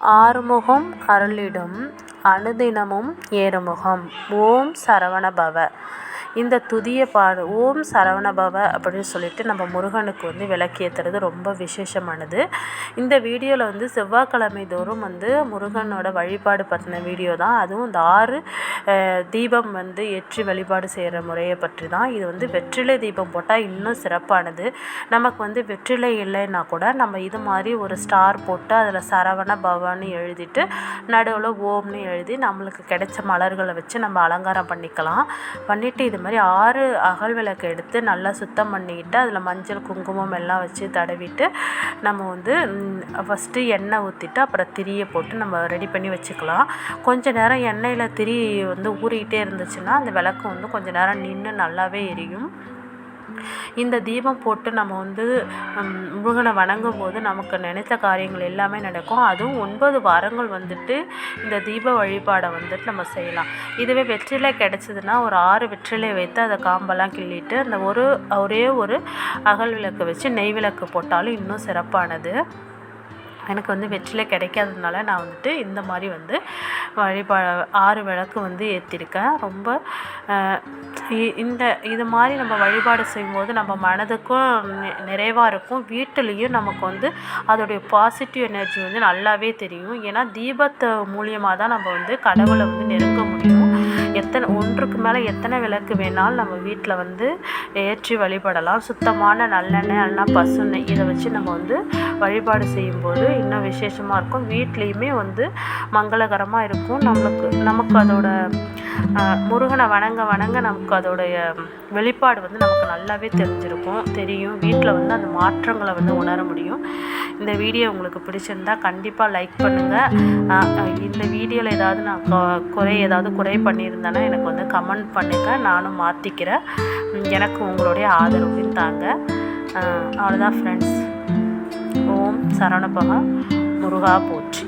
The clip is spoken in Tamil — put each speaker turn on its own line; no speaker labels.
ஆறுமுகம் அருளிடும் அனுதினமும் ஏறுமுகம். ஓம் சரவணபவ. இந்த துதியை பாடு ஓம் சரவணபவ அப்படின்னு சொல்லிட்டு நம்ம முருகனுக்கு வந்து விளக்கேற்றுறது ரொம்ப விசேஷமானது. இந்த வீடியோவில் வந்து செவ்வாய்க்கிழமை தோறும் வந்து முருகனோட வழிபாடு பற்றின வீடியோ தான். அதுவும் இந்த ஆறு தீபம் வந்து ஏற்றி வழிபாடு செய்கிற முறையை பற்றி தான். இது வந்து வெற்றிலை தீபம் போட்டால் இன்னும் சிறப்பானது. நமக்கு வந்து வெற்றிலை இல்லைன்னா கூட நம்ம இது மாதிரி ஒரு ஸ்டார் போட்டு அதில் சரவண பவன்னு எழுதிட்டு நடுவில் ஓம்னு எழுதி நம்மளுக்கு கிடைச்ச மலர்களை வச்சு நம்ம அலங்காரம் பண்ணிக்கலாம். பண்ணிவிட்டு இது மாதிரி ஆறு அகல் விளக்கு எடுத்து நல்லா சுத்தம் பண்ணிக்கிட்டு அதில் மஞ்சள் குங்குமம் எல்லாம் வச்சு தடவிட்டு நம்ம வந்து ஃபஸ்ட்டு எண்ணெய் ஊற்றிட்டு அப்புறம் திரியை போட்டு நம்ம ரெடி பண்ணி வச்சுக்கலாம். கொஞ்ச நேரம் எண்ணெயில் திரி வந்து ஊறிக்கிட்டே இருந்துச்சுன்னா அந்த விளக்கு வந்து கொஞ்சம் நேரம் நின்று நல்லாவே எரியும். இந்த தீபம் போட்டு நம்ம வந்து முருகனை வணங்கும் போது நமக்கு நினைத்த காரியங்கள் எல்லாமே நடக்கும். அதுவும் ஒன்பது வாரங்கள் வந்துட்டு இந்த தீப வழிபாடை வந்துட்டு நம்ம செய்யலாம். இதுவே வெற்றிலை கிடச்சிதுன்னா ஒரு ஆறு வெற்றிலை வைத்து அதை காம்பெல்லாம் கிள்ளிட்டு அந்த ஒரு ஒரே ஒரு அகல் விளக்கு வச்சு நெய் விளக்கு போட்டாலும் இன்னும் சிறப்பானது. எனக்கு வந்து வெற்றிலை கிடைக்காததுனால நான் வந்துட்டு இந்த மாதிரி வந்து வழிபா ஆறு விளக்கு வந்து ஏற்றிருக்கேன் ரொம்ப இந்த இது மாதிரி நம்ம வழிபாடு செய்யும்போது நம்ம மனதுக்கும் நிறைவாக இருக்கும். வீட்டிலையும் நமக்கு வந்து அதோடைய பாசிட்டிவ் எனர்ஜி வந்து நல்லாவே தெரியும். ஏன்னா தீபத்தை மூலியமாக தான் நம்ம வந்து கடவுளை வந்து நெருங்க முடியும். எத்தனை ஒன்றுக்கு மேலே எத்தனை விளக்கு வேணாலும் நம்ம வீட்டில் வந்து ஏற்றி வழிபடலாம். சுத்தமான நல்லெண்ணெய் இல்லைனா பசுநெய் இதை வச்சு நம்ம வந்து வழிபாடு செய்யும்போது இன்னும் விசேஷமாக இருக்கும். வீட்லேயுமே வந்து மங்களகரமாக இருக்கும். நம்மளுக்கு நமக்கு அதோட முருகனை வணங்க வணங்க நமக்கு அதோடைய வெளிப்பாடு வந்து நமக்கு நல்லாவே தெரிஞ்சிருக்கும். தெரியும். வீட்டில் வந்து அந்த மாற்றங்களை வந்து உணர முடியும். இந்த வீடியோ உங்களுக்கு பிடிச்சிருந்தா கண்டிப்பாக லைக் பண்ணுங்கள் இந்த வீடியோவில் ஏதாவது நான் குறை ஏதாவது குறை பண்ணியிருந்தேன்னா எனக்கு வந்து கமெண்ட் பண்ணுங்கள் நானும் மாற்றிக்கிறேன் எனக்கு உங்களுடைய ஆதரவையும் தாங்க. அவ்வளோதான் ஃப்ரெண்ட்ஸ் ஓம் சரணபகா. முருகா போற்றி.